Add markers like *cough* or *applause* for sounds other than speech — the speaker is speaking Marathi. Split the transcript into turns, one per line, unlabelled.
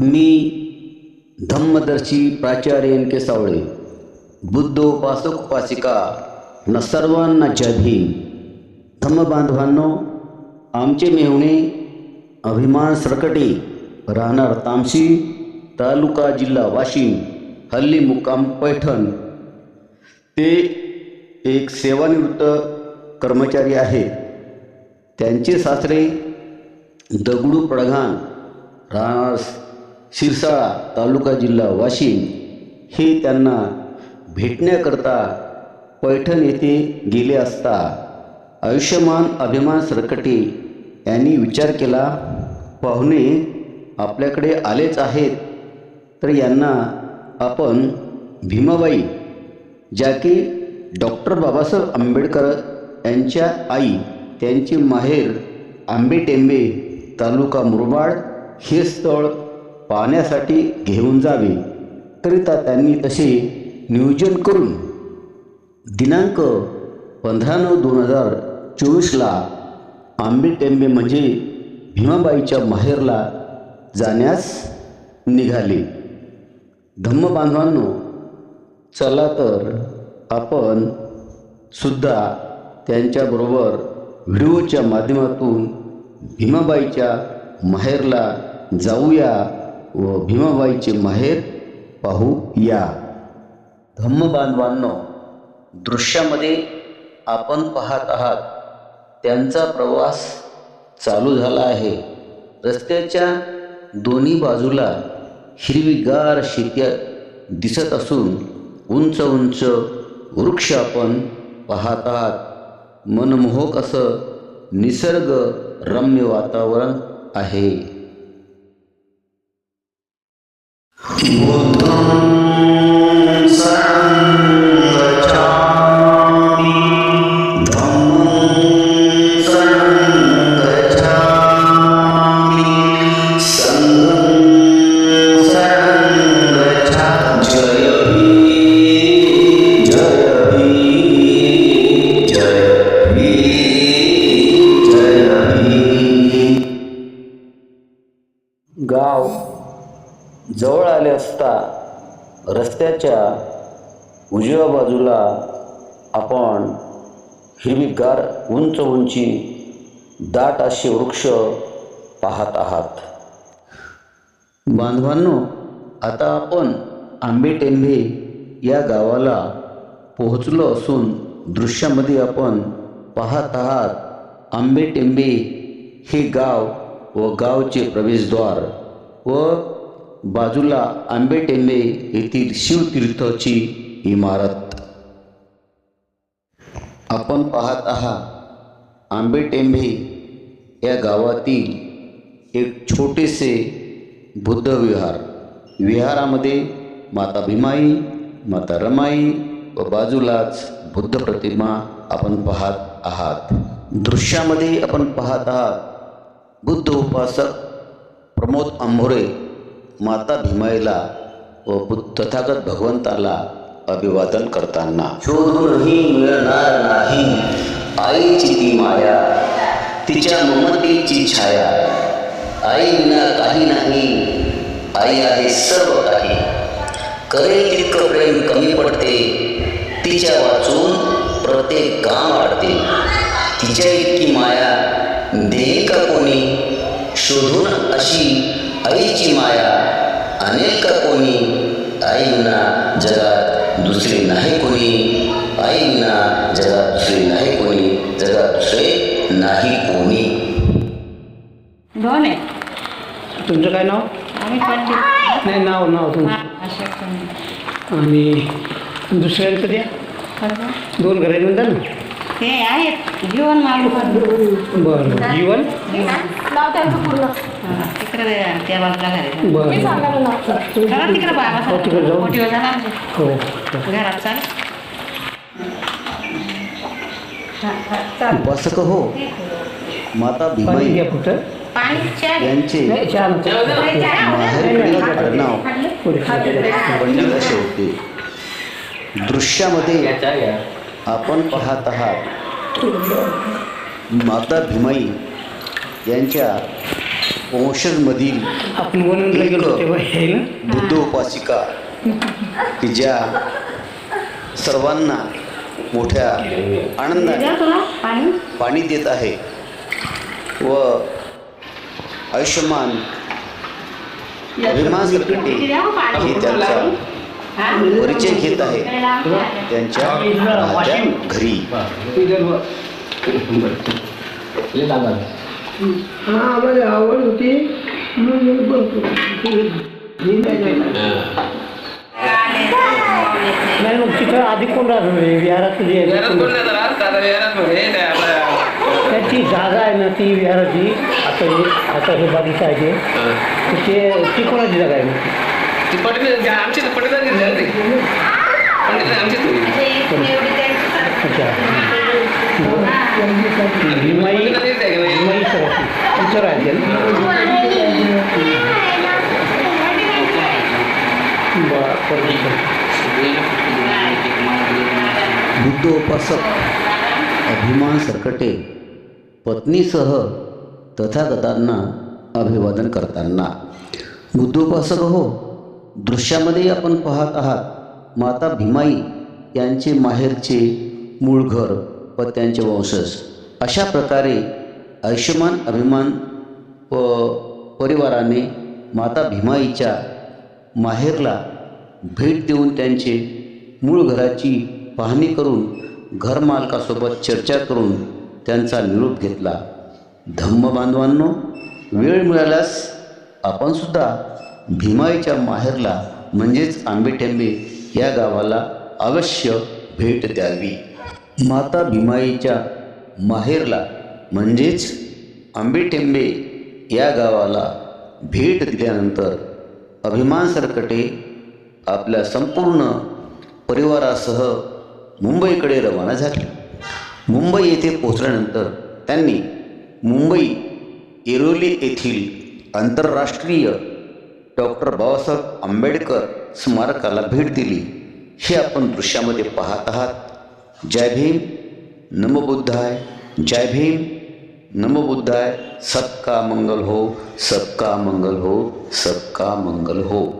मी धम्मदर्शी प्राचार्य एन के सावळे बुद्धोपासक उपासिका न सर्वांना जय भीम. धम्मबांधवांनो आमचे मेहुणे अभिमान सरकटे राहणार तामशी तालुका जिल्हा वाशिम हल्ली मुक्काम पैठण. ते एक सेवानिवृत्त कर्मचारी आहेत. त्यांचे सासरे दगडू प्रधान राहणार शिरसाळा तालुका जिल्हा वाशिम हे त्यांना भेटण्याकरता पैठण येथे गेले असता आयुष्यमान अभिमान सरकटे यांनी विचार केला पाहुणे आपल्याकडे आलेच आहेत. तर यांना आपण भीमाबाई ज्या की डॉक्टर बाबासाहेब आंबेडकर यांच्या आई त्यांचे माहेर आंबेटेंबे तालुका मुरबाड हे स्थळ पाहण्यासाठी घेऊन जावे. करिता त्यांनी तसे नियोजन करून दिनांक पंधरा नऊ दोन हजार चोवीसला आंबेटेंबे म्हणजे भीमाबाईच्या माहेरला जाण्यास निघाले. धम्म बांधवांनो चला तर आपण सुद्धा त्यांच्याबरोबर व्हिडिओच्या माध्यमातून भीमाबाईच्या माहेरला जाऊया. व भीमाबाईचे माहेर पाहूया. धम्म बांधवांनो दृश्यामध्ये आपण पाहत आहात त्यांचा प्रवास चालू झाला आहे. रस्त्याच्या दोन्ही बाजूला हिरवीगार शेत्या दिसत असून उंच उंच वृक्ष आपण पाहत आहात. मनमोहक असं निसर्ग रम्य वातावरण आहे. गाव *laughs* रस्त्याच्या उजव्या बाजूला आपण हिरवीगार उंच उंची दाट असे वृक्ष पाहत आहात. बांधवांनो आता आपण आंबेटेंभे या गावाला पोहोचलो असून दृश्यामध्ये आपण पाहत आहात आंबेटेंबे हे गाव व गावचे प्रवेशद्वार व बाजूला आंबेटेंबे येथील शिवतीर्थाची इमारत. आपण पाहत आहात आंबेटेंबे या गावातील एक छोटेसे बुद्ध विहार विहारामध्ये माता भीमाई माता रमाई व बाजूलाच बुद्ध प्रतिमा आपण पाहत आहात. दृश्यामध्ये आपण पाहत आहात बुद्ध उपासक प्रमोद आंभोरे माता भीमाईला व तथागत भगवंताला अभिवादन करताना. शोधूनही मिळणार नाही. आईची ती माया तिच्या ममतेची छाया. आई विना काही नाही. आई आहे सर्व काही. करेल तितकं प्रेम कमी पडते. तिच्या वाचून प्रत्येक काम वाढते. तिच्या इतकी माया देईल का कोणी? शोधून अशी आईची माया अनेक का कोणी आई विना जगात दुसरे नाही कोणी आई विना जगात दुसरे नाही कोणी जगात दुसरे नाही कोणी.
दोन
तुमचं काय नाव?
आम्ही पंडित
नाही नाव नाव तुमचं.
अशोक पंडित.
आणि दुसऱ्यांचं द्या.
बरोबर.
दोन घरे म्हणता ना.
ते आहेत. जीवन मालू
बरं जीवन?
तिकडे त्या बाजूला घरी
बरं
चला तिकडे बाबा
हो, तिकडे जाऊ.
मोठी झाला आमच्या
हो हो.
घरात चाल.
उपासक हो. माता
पाणी
भीमाई
घ्या फक्त
पाणी चहा घे.
यांचे
नाही चहा नको.
माहेरकडील आडनाव
पुढे.
पंडित असे होते दृश्यामध्ये आपण पाहत आहात माता भीमाई यांच्या वंशजमधील
ना?
बुद्धोपासिका की ज्या सर्वांना मोठ्या आनंदाने
पाणी.
पाणी देत आहे व आयुष्यमान अभिमान
हो
त्यांचा
हा?
परिचय घेत आहे. त्यांच्या घरी.
हा आम्हाला आवड होती म्हणून
नाही मग तिथं आधी कोण राहत होते विहारात त्याची जागा आहे ना ती विहाराची. आता हे आता हे बागीचा आहे ते. तर ते कोणाची जागा आहे मग?
ती पटेल आमची पटेल
अच्छा. भीमाई
पंडितांनीच आहे
बुद्धोपासक अभिमान सरकटे पत्नीसह तथागतांना अभिवादन करताना. बुद्धोपासक हो दृश्यामध्ये आपण पाहत आहात माता भीमाई यांचे माहेरचे मूळ घर. व त्यांचे वंशज. अशा प्रकारे आयुष्यमान अभिमान व परिवाराने माता भीमाईच्या माहेरला भेट देऊन त्यांचे मूळ घराची पाहणी करून घरमालकासोबत चर्चा करून त्यांचा निरोप घेतला. धम्म बांधवांनो वेळ मिळाल्यास आपणसुद्धा भीमाईच्या माहेरला म्हणजेच आंबेटेंबे या गावाला अवश्य भेट द्यावी. माता भीमाईच्या माहेरला म्हणजेच आंबेटेंबे या गावाला भेट दिल्यानंतर अभिमान सरकटे आपल्या संपूर्ण परिवारासह मुंबईकडे रवाना झाले. मुंबई येथे पोचल्यानंतर त्यांनी मुंबई एरोली येथील आंतरराष्ट्रीय डॉक्टर बाबासाहेब आंबेडकर स्मारकाला भेट दिली. हे आपण दृश्यामध्ये पाहत आहात. जय भीम नमबुद्धाय जय भीम नमबुद्धाय सबका मंगल हो सबका मंगल हो सबका मंगल हो।